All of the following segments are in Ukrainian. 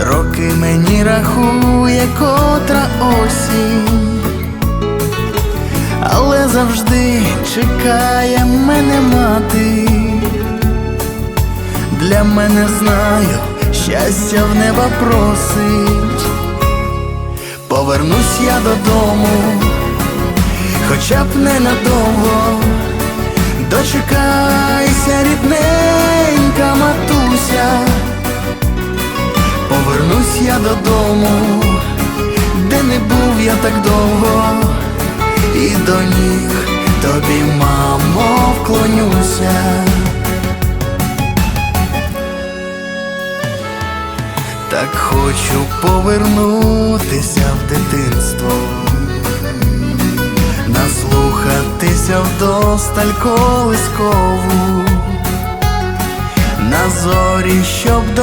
Роки мені рахує котра осінь, але завжди чекає мене мати. Для мене знаю, щастя в неба просить. Повернусь я додому, хоча б ненадовго. Дочекайся, рідненька Повернусь я додому, де не був я так довго, і до ніг тобі, мамо, вклонюся. Так хочу повернутися в дитинство, наслухатися вдосталь колискову на зорі, щоб до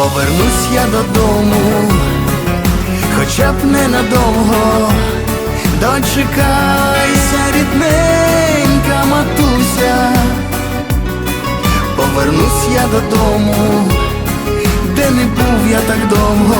повернусь я додому, хоча б ненадовго, дочекайся, рідненька матуся, повернусь я додому, де не був я так довго,